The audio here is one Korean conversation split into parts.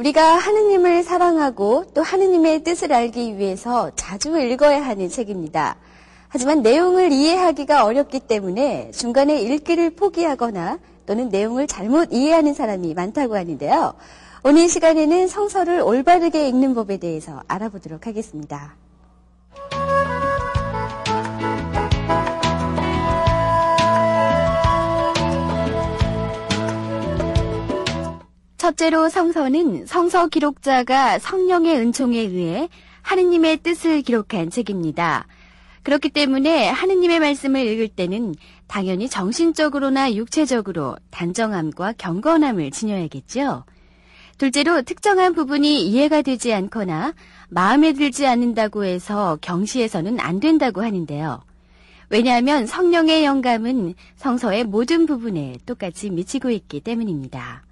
우리가 하느님을 사랑하고 또 하느님의 뜻을 알기 위해서 자주 읽어야 하는 책입니다. 하지만 내용을 이해하기가 어렵기 때문에 중간에 읽기를 포기하거나 또는 내용을 잘못 이해하는 사람이 많다고 하는데요. 오늘 시간에는 성서를 올바르게 읽는 법에 대해서 알아보도록 하겠습니다. 첫째로 성서는 성서 기록자가 성령의 은총에 의해 하느님의 뜻을 기록한 책입니다. 그렇기 때문에 하느님의 말씀을 읽을 때는 당연히 정신적으로나 육체적으로 단정함과 경건함을 지녀야겠죠. 둘째로 특정한 부분이 이해가 되지 않거나 마음에 들지 않는다고 해서 경시해서는 안 된다고 하는데요. 왜냐하면 성령의 영감은 성서의 모든 부분에 똑같이 미치고 있기 때문입니다.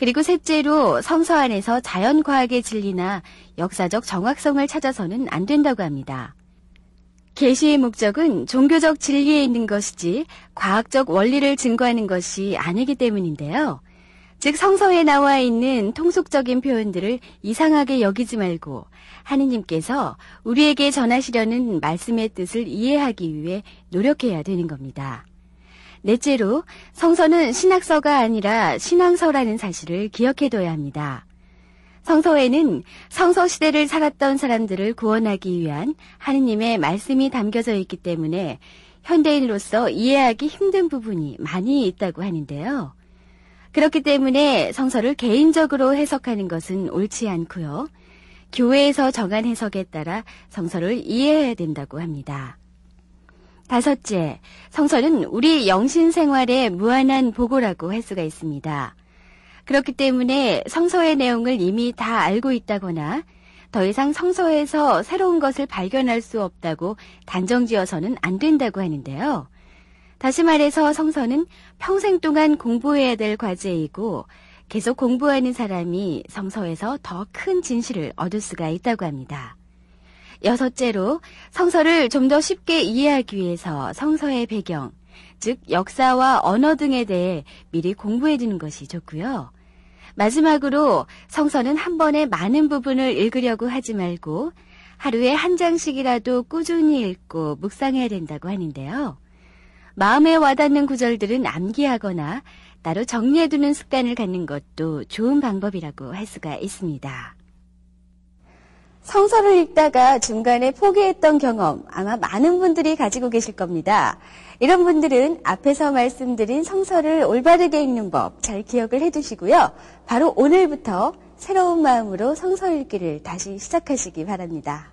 그리고 셋째로 성서 안에서 자연과학의 진리나 역사적 정확성을 찾아서는 안 된다고 합니다. 계시의 목적은 종교적 진리에 있는 것이지 과학적 원리를 증거하는 것이 아니기 때문인데요. 즉 성서에 나와 있는 통속적인 표현들을 이상하게 여기지 말고 하느님께서 우리에게 전하시려는 말씀의 뜻을 이해하기 위해 노력해야 되는 겁니다. 넷째로 성서는 신학서가 아니라 신앙서라는 사실을 기억해둬야 합니다. 성서에는 성서 시대를 살았던 사람들을 구원하기 위한 하느님의 말씀이 담겨져 있기 때문에 현대인으로서 이해하기 힘든 부분이 많이 있다고 하는데요. 그렇기 때문에 성서를 개인적으로 해석하는 것은 옳지 않고요. 교회에서 정한 해석에 따라 성서를 이해해야 된다고 합니다. 다섯째, 성서는 우리 영신 생활의 무한한 보고라고 할 수가 있습니다. 그렇기 때문에 성서의 내용을 이미 다 알고 있다거나 더 이상 성서에서 새로운 것을 발견할 수 없다고 단정 지어서는 안 된다고 하는데요. 다시 말해서 성서는 평생 동안 공부해야 될 과제이고 계속 공부하는 사람이 성서에서 더 큰 진실을 얻을 수가 있다고 합니다. 여섯째로 성서를 좀 더 쉽게 이해하기 위해서 성서의 배경, 즉 역사와 언어 등에 대해 미리 공부해 두는 것이 좋고요. 마지막으로 성서는 한 번에 많은 부분을 읽으려고 하지 말고 하루에 한 장씩이라도 꾸준히 읽고 묵상해야 된다고 하는데요. 마음에 와닿는 구절들은 암기하거나 따로 정리해두는 습관을 갖는 것도 좋은 방법이라고 할 수가 있습니다. 성서를 읽다가 중간에 포기했던 경험 아마 많은 분들이 가지고 계실 겁니다. 이런 분들은 앞에서 말씀드린 성서를 올바르게 읽는 법 잘 기억을 해두시고요. 바로 오늘부터 새로운 마음으로 성서 읽기를 다시 시작하시기 바랍니다.